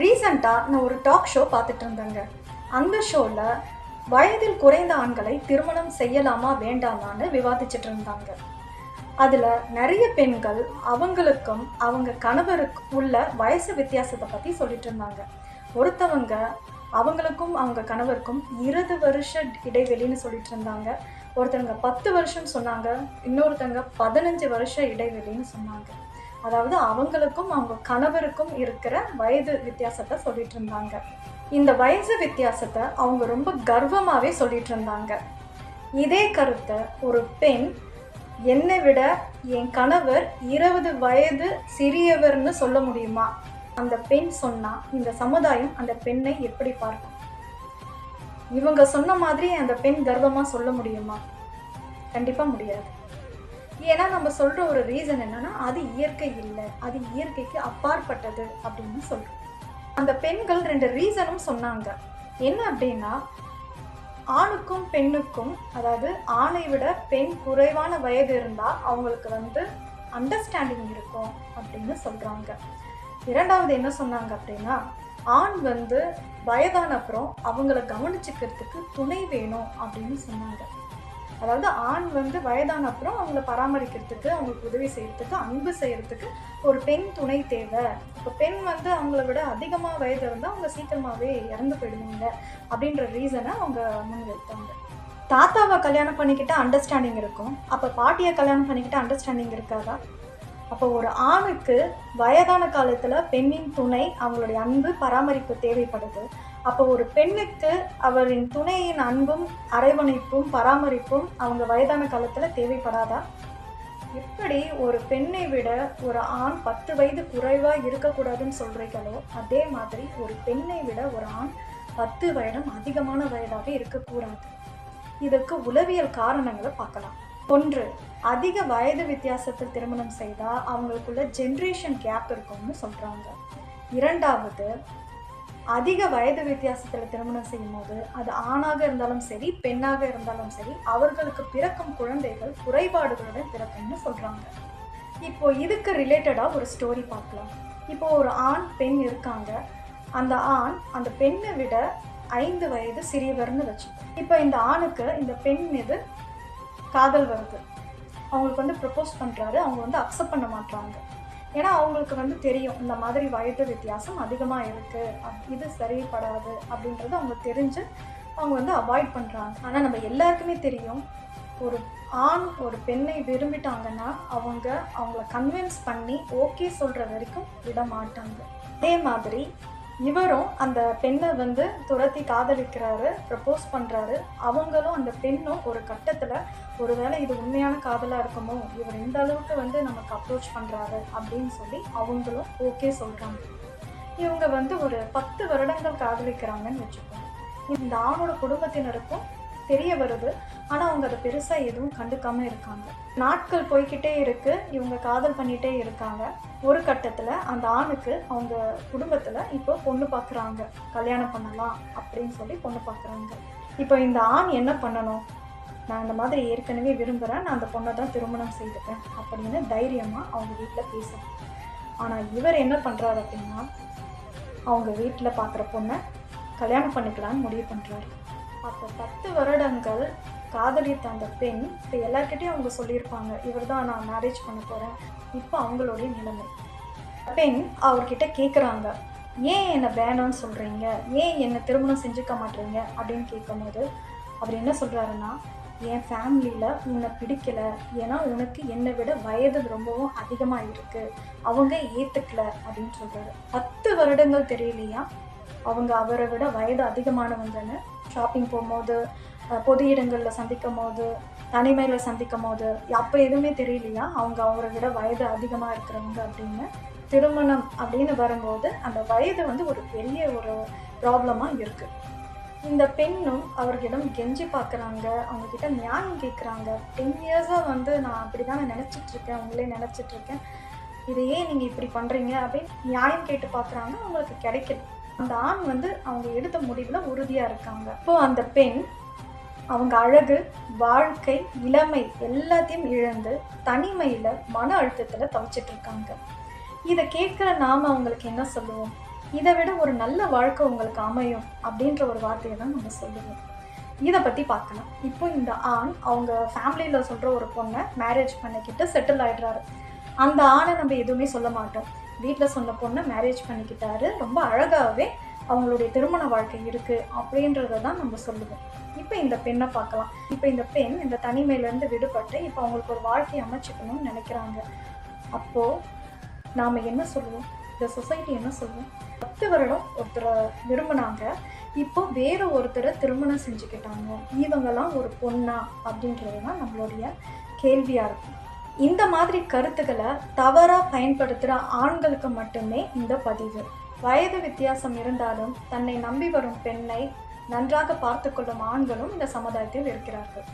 ரீசண்டாக நான் ஒரு டாக் ஷோ பார்த்துட்டு இருந்தேங்க. அந்த ஷோவில் வயதில் குறைந்த ஆண்களை திருமணம் செய்யலாமா வேண்டாமான்னு விவாதிச்சுட்டு இருந்தாங்க. அதில் நிறைய பெண்கள் அவங்களுக்கும் அவங்க கணவருக்கு உள்ள வயசு வித்தியாசத்தை பற்றி சொல்லிட்டு இருந்தாங்க. ஒருத்தவங்க அவங்களுக்கும் அவங்க கணவருக்கும் இருபது வருஷ இடைவெளின்னு சொல்லிட்டு இருந்தாங்க. ஒருத்தவங்க பத்து வருஷம் சொன்னாங்க இன்னொருத்தவங்க பதினஞ்சு வருஷ இடைவெளின்னு சொன்னாங்க. அதாவது அவங்களுக்கும் அவங்க கணவருக்கும் இருக்கிற வயது வித்தியாசத்தை சொல்லிட்டு இருந்தாங்க. இந்த வயசு வித்தியாசத்தை அவங்க ரொம்ப கர்வமாகவே சொல்லிட்டு இருந்தாங்க. இதே கருத்தை ஒரு பெண் என்னை விட என் கணவர் இருபது வயது சிறியவர்னு சொல்ல முடியுமா? அந்த பெண் சொன்னா இந்த சமுதாயம் அந்த பெண்ணை எப்படி பார்க்கும்? இவங்க சொன்ன மாதிரி அந்த பெண் கர்வமாக சொல்ல முடியுமா? கண்டிப்பாக முடியாது. ஏன்னா நம்ம சொல்கிற ஒரு ரீசன் என்னன்னா அது இயற்கை இல்லை. அது இயற்கைக்கு அப்பாற்பட்டது அப்படின்னு சொல்கிறோம் அந்த பெண்கள் ரெண்டு ரீசனும் சொன்னாங்க. என்ன அப்படின்னா ஆணுக்கும் பெண்ணுக்கும் அதாவது ஆணை விட பெண் குறைவான வயது இருந்தால் அவங்களுக்கு வந்து அண்டர்ஸ்டாண்டிங் இருக்கும் அப்படின்னு சொல்கிறாங்க இரண்டாவது என்ன சொன்னாங்க அப்படின்னா ஆண் வந்து வயதான அப்புறம் அவங்கள கவனிச்சுக்கிறதுக்கு துணை வேணும் அப்படின்னு சொன்னாங்க. அதாவது ஆண் வந்து வயதான அப்புறம் அவங்கள பராமரிக்கிறதுக்கு அவங்களுக்கு உதவி செய்யறதுக்கு அன்பு செய்யறதுக்கு ஒரு பெண் துணை தேவை. இப்போ பெண் வந்து அவங்கள விட அதிகமாக வயது இருந்தால் அவங்க சீக்கிரமாகவே இறந்து போயிடுவாங்க அப்படின்ற ரீசனை அவங்க முன்வைத்தாங்க. தாத்தாவை கல்யாணம் பண்ணிக்கிட்ட அண்டர்ஸ்டாண்டிங் இருக்கும். அப்போ பாட்டியை கல்யாணம் பண்ணிக்கிட்ட அண்டர்ஸ்டாண்டிங் இருக்காதா? அப்போ ஒரு ஆணுக்கு வயதான காலத்தில் பெண்ணின் துணை அவங்களுடைய அன்பு பராமரிப்பு தேவைப்படுது. அப்போ ஒரு பெண்ணுக்கு அவரின் துணையின் அன்பும் அரவணைப்பும் பராமரிப்பும் அவங்க வயதான காலத்தில் தேவைப்படாதா? எப்படி ஒரு பெண்ணை விட ஒரு ஆண் பத்து வயது குறைவாக இருக்கக்கூடாதுன்னு சொல்கிறீங்களோ அதே மாதிரி ஒரு பெண்ணை விட ஒரு ஆண் பத்து வயதும் அதிகமான வயதாக இருக்கக்கூடாது. இதற்கு உளவியல் காரணங்களை பார்க்கலாம். ஒன்று அதிக வயது வித்தியாசத்தில் திருமணம் செய்தால் அவங்களுக்குள்ள ஜென்ரேஷன் கேப் இருக்கும்னு சொல்கிறாங்க இரண்டாவது அதிக வயது வித்தியாசத்தில் திருமணம் செய்யும்போது அது ஆணாக இருந்தாலும் சரி பெண்ணாக இருந்தாலும் சரி அவர்களுக்கு பிறக்கும் குழந்தைகள் குறைபாடுகளுடன் பிறக்கும்னு சொல்கிறாங்க இப்போ இதுக்கு ரிலேட்டடாக ஒரு ஸ்டோரி பார்க்கலாம். இப்போ ஒரு ஆண் பெண் இருக்காங்க. அந்த ஆண் அந்த பெண்ணை விட ஐந்து வயது சிறியவர்னு வச்சு இப்போ இந்த ஆணுக்கு இந்த பெண் மீது காதல் வருது. அவங்களுக்கு வந்து ப்ரப்போஸ் பண்ணுறாரு அவங்க வந்து அக்செப்ட் பண்ண மாட்டாங்க ஏன்னா அவங்களுக்கு வந்து தெரியும் இந்த மாதிரி வயது வித்தியாசம் அதிகமாக இருக்குது இது சரிப்படாது அப்படின்றது அவங்க தெரிஞ்சு அவங்க வந்து அவாய்ட் பண்ணுறாங்க ஆனால் நம்ம எல்லாருக்குமே தெரியும் ஒரு ஆண் ஒரு பெண்ணை விரும்பிட்டாங்கன்னா அவங்க அவங்கள கன்வின்ஸ் பண்ணி ஓகே சொல்கிற வரைக்கும் விட மாட்டாங்க அதே மாதிரி இவரும் அந்த பெண்ணை வந்து துரத்தி காதலிக்கிறாரு ப்ரப்போஸ் பண்ணுறாரு அவங்களும் அந்த பெண்ணும் ஒரு கட்டத்தில் ஒருவேளை இது உண்மையான காதலாக இருக்குமோ இவர் இந்த அளவுக்கு வந்து நமக்கு அப்ரோச் பண்ணுறாரு அப்படின்னு சொல்லி அவங்களும் ஓகே சொல்கிறாங்க இவங்க வந்து ஒரு பத்து வருடங்கள் காதலிக்கிறாங்கன்னு வச்சுக்கோங்க. இந்த ஆணோட குடும்பத்தினருக்கும் தெரிய வருது. ஆனால் அவங்க அதை பெருசாக எதுவும் கண்டுக்காமல் இருக்காங்க. நாட்கள் போய்கிட்டே இருக்கு. இவங்க காதல் பண்ணிகிட்டே இருக்காங்க. ஒரு கட்டத்தில் அந்த ஆணுக்கு அவங்க குடும்பத்தில் இப்போ பொண்ணு பார்க்குறாங்க கல்யாணம் பண்ணலாம் அப்படின்னு சொல்லி பொண்ணு பார்க்குறாங்க இப்போ இந்த ஆண் என்ன பண்ணணும்? நான் இந்த மாதிரி ஏற்கனவே விரும்புகிறேன் நான் அந்த பொண்ணை தான் திருமணம் செய்துப்பேன் அப்படின்னு தைரியமாக அவங்க வீட்டில் பேசணும் ஆனால் இவர் என்ன பண்ணுறாரு அப்படின்னா அவங்க வீட்டில் பார்க்குற பொண்ணை கல்யாணம் பண்ணிக்கலாம்னு முடிவு பண்ணுறாரு அப்போ பத்து வருடங்கள் காதலித்த அந்த பெண் இப்போ எல்லார்கிட்டையும் அவங்க சொல்லியிருப்பாங்க இவர் தான் நான் மேரேஜ் பண்ண போகிறேன் இப்போ அவங்களுடைய நிலைமை. பெண் அவர்கிட்ட கேட்குறாங்க ஏன் என்னை வேணாம்னு சொல்கிறீங்க ஏன் என்னை திருமணம் செஞ்சுக்க மாட்டீங்க? அப்படின்னு கேட்கும்போது அவர் என்ன சொல்கிறாருன்னா என் ஃபேமிலியில் உன்னை பிடிக்கல. ஏன்னா உனக்கு என்னை விட வயது ரொம்பவும் அதிகமாக இருக்குது அவங்க ஏற்றுக்கல அப்படின்னு சொல்கிறாரு பத்து வருடங்கள் தெரியலையா? அவங்க அவரை விட வயது அதிகமானவங்கன்னு ஷாப்பிங் போகும்போது பொது இடங்களில் சந்திக்கும் போது தனிமையில் சந்திக்கும் போது அப்போ எதுவுமே தெரியலையா? அவங்க அவரை விட வயது அதிகமாக இருக்கிறவங்க அப்படின்னு. திருமணம் அப்படின்னு வரும்போது அந்த வயது வந்து ஒரு பெரிய ஒரு ப்ராப்ளமாக இருக்குது இந்த பெண்ணும் அவர்களிடம் கெஞ்சி பார்க்குறாங்க அவங்கக்கிட்ட நியாயம் கேட்குறாங்க டென் இயர்ஸாக வந்து நான் அப்படி தான் நினச்சிட்ருக்கேன் அவங்களே நினச்சிட்ருக்கேன் இதையே நீங்கள் இப்படி பண்ணுறீங்க அப்படின்னு நியாயம் கேட்டு பார்க்குறாங்க அவங்களுக்கு கிடைக்கல. அந்த ஆண் வந்து அவங்க எடுத்த முடிவில் உறுதியாக இருக்காங்க. இப்போ அந்த பெண் அவங்க அழகு வாழ்க்கை இளமை எல்லாத்தையும் இழந்து தனிமையில் மன அழுத்தத்தில் தவிச்சிட்டு இருக்காங்க. இதை கேட்குற நாம அவங்களுக்கு என்ன சொல்லுவோம்? இதை விட ஒரு நல்ல வாழ்க்கை உங்களுக்கு அமையும் அப்படின்ற ஒரு வார்த்தையை தான் நம்ம சொல்லுவோம். இதை பற்றி பார்க்கலாம். இப்போ இந்த ஆண் அவங்க ஃபேமிலியில் சொல்கிற ஒரு பொண்ணை மேரேஜ் பண்ணிக்கிட்டு செட்டில் ஆகிடுறாரு அந்த ஆணை நம்ம எதுவுமே சொல்ல மாட்டோம். வீட்டில் சொன்ன பொண்ணை மேரேஜ் பண்ணிக்கிட்டாரு. ரொம்ப அழகாகவே அவங்களுடைய திருமண வாழ்க்கை இருக்குது அப்படின்றத தான் நம்ம சொல்லுவோம். இப்போ இந்த பெண்ணை பார்க்கலாம். இப்போ இந்த பெண் இந்த தனிமையிலேருந்து விடுபட்டு இப்போ அவங்களுக்கு ஒரு வாழ்க்கையை அமைச்சுக்கணும்னு நினைக்கிறாங்க. அப்போது நாம் என்ன சொல்லுவோம்? இந்த சொசைட்டி என்ன சொல்லுவோம் பத்து வருடம் ஒருத்தரை விரும்பினாங்க. இப்போ வேற ஒருத்தரை திருமணம் செஞ்சுக்கிட்டாங்க. இவங்கெல்லாம் ஒரு பொண்ணா அப்படின்றது தான் நம்மளுடைய கேள்வியாக இருக்கும். இந்த மாதிரி கருத்துக்களை தவறாக பயன்படுத்துகிற ஆண்களுக்கு மட்டுமே இந்த பதிவு. வயது வித்தியாசம் இருந்தாலும் தன்னை நம்பி வரும் பெண்ணை நன்றாக பார்த்து கொள்ளும் ஆண்களும் இந்த சமுதாயத்தில் இருக்கிறார்கள்.